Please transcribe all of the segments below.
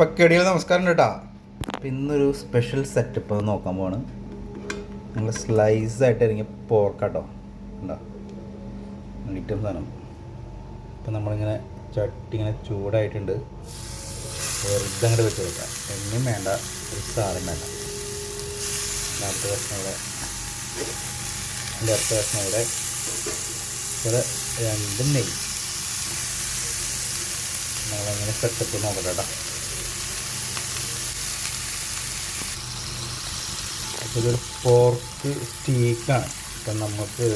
പക്കടിയിൽ നമസ്കാരം കേട്ടാ ഇന്നൊരു സ്പെഷ്യൽ സെറ്റപ്പ് നോക്കാൻ പോവാണ്. നിങ്ങൾ സ്ലൈസ് ആയിട്ട് ഇറങ്ങിയ പോർക്കാട്ടോ ഉണ്ടോ സാധനം ഇപ്പം നമ്മളിങ്ങനെ ചട്ടി ഇങ്ങനെ ചൂടായിട്ടുണ്ട്. വെറുതെ അങ്ങോട്ട് വെച്ച് കൊടുക്കാം. എന്നും വേണ്ട ഒരു സാധനം വേണ്ട. അടുത്ത കഷ്ണം ഇവിടെ എന്റെ അടുത്ത കഷ്ണം ഇവിടെ ഇവിടെ രണ്ടും നെയ്യ്. നമ്മളങ്ങനെ സെറ്റപ്പ് നോക്കട്ടെ കേട്ടോ ഇതൊരു പോർക്ക് സ്റ്റീക്കാണ് അപ്പം നമുക്ക്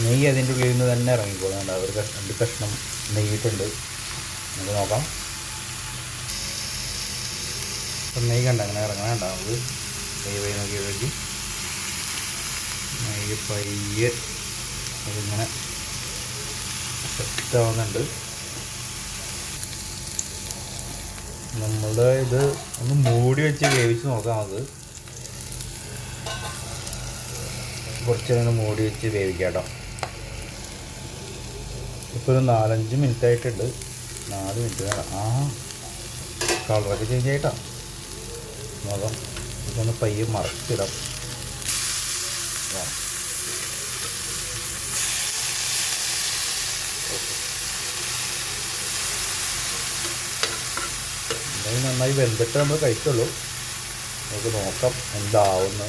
നെയ്യ് അതിന്റെ ഉള്ളിൽ നിന്ന് തന്നെ ഇറങ്ങിക്കോളുന്നുണ്ട് ഒരു കഷ്ണം രണ്ട് കഷ്ണം നെയ്യിട്ടുണ്ട്. നമുക്ക് നോക്കാം. അപ്പം നെയ്യ് കണ്ട? അങ്ങനെ ഇറങ്ങണണ്ട നമുക്ക് നെയ്യ് നോക്കി നോക്കി നെയ്യ് പയ്യെ അതിങ്ങനെ സെറ്റ് ആവുന്നുണ്ട് നമ്മളുടെ ഇത് ഒന്ന് മൂടി വെച്ച് വേവിച്ച് നോക്കാം നമുക്ക് കുറച്ച് നേരം മൂടി വെച്ച് വേവിക്കാം കേട്ടോ ഇപ്പോൾ ഒരു നാലഞ്ച് മിനിറ്റ് ആയിട്ടുണ്ട്. നാല് മിനിറ്റ് വേണം. ആ കളറൊക്കെ ചേഞ്ച് ആയിട്ടാ. നോക്കാം ഇതൊന്ന് പയ്യെ മറച്ചിടാം. നന്നായി വെന്തിട്ട് നമ്മൾ കഴിക്കുള്ളൂ. നമുക്ക് നോക്കാം എന്താവുന്നു.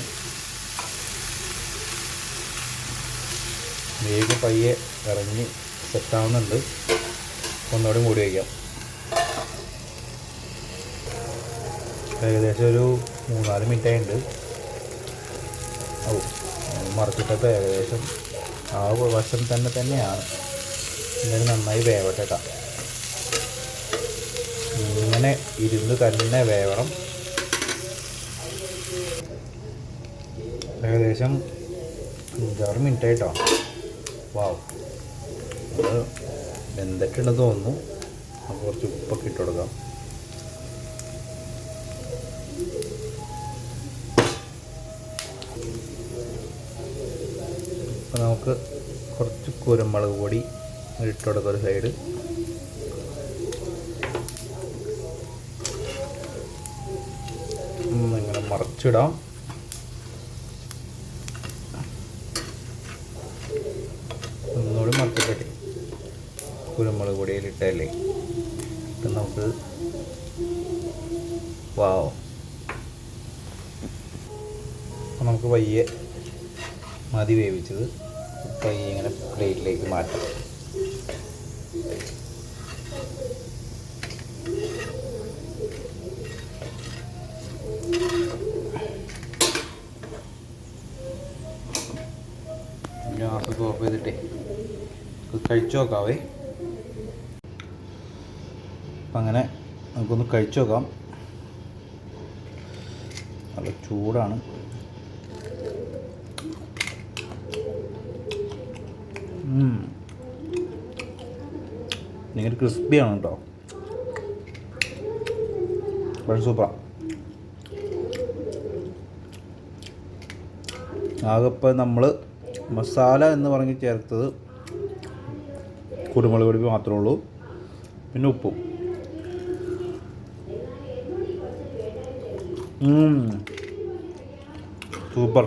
വേഗം പയ്യെ ഇറങ്ങി സെറ്റാവുന്നുണ്ട്. ഒന്നുകൂടി മൂടി വയ്ക്കാം. ഏകദേശം ഒരു മൂന്നാൽ മിനിറ്റ് ആയിട്ടുണ്ട് ഓ ഏകദേശം ആ വശം തന്നെ തന്നെയാണ്. എന്തായാലും നന്നായി വേവട്ടെ ഇങ്ങനെ ഇരുന്ന് തന്നെ വേവണം. ഏകദേശം അഞ്ചാറ് മിനിറ്റ് ആയിട്ടോ വാവ്. അത് വെന്തിട്ടുണ്ടെന്ന് തോന്നുന്നു. അപ്പോൾ കുറച്ച് ഉപ്പൊക്കെ ഇട്ട് കൊടുക്കാം. അപ്പോൾ നമുക്ക് കുറച്ച് കുരുമുളക് പൊടി ഇട്ട് കൊടുക്കാം ഒരു സൈഡ് ഇങ്ങനെ മറച്ചിടാം ഒന്നുകൂടി മറച്ചിട്ടെ കുരുമുളക് പൊടിയിലിട്ടല്ലേ ഇപ്പം നമുക്ക് വാവോ. നമുക്ക് പയ്യെ മതി വേവിച്ചത് പയ്യെ ഇങ്ങനെ പ്ലേറ്റിലേക്ക് മാറ്റാം. ഗ്യാസൊക്കെ ഓഫ് ചെയ്തിട്ടേ. കഴിച്ചു നോക്കാവേ. അപ്പം അങ്ങനെ നമുക്കൊന്ന് കഴിച്ചു നോക്കാം. നല്ല ചൂടാണ്. ക്രിസ്പി ക്രിസ്പിയാണ് കേട്ടോ. വളരെ സൂപ്പറാണ് ആകെപ്പോൾ നമ്മൾ മസാല എന്ന് പറഞ്ഞ് ചേർത്തത് കുരുമുളക് പൊടി മാത്രമേ ഉള്ളൂ. പിന്നെ ഉപ്പും. സൂപ്പർ.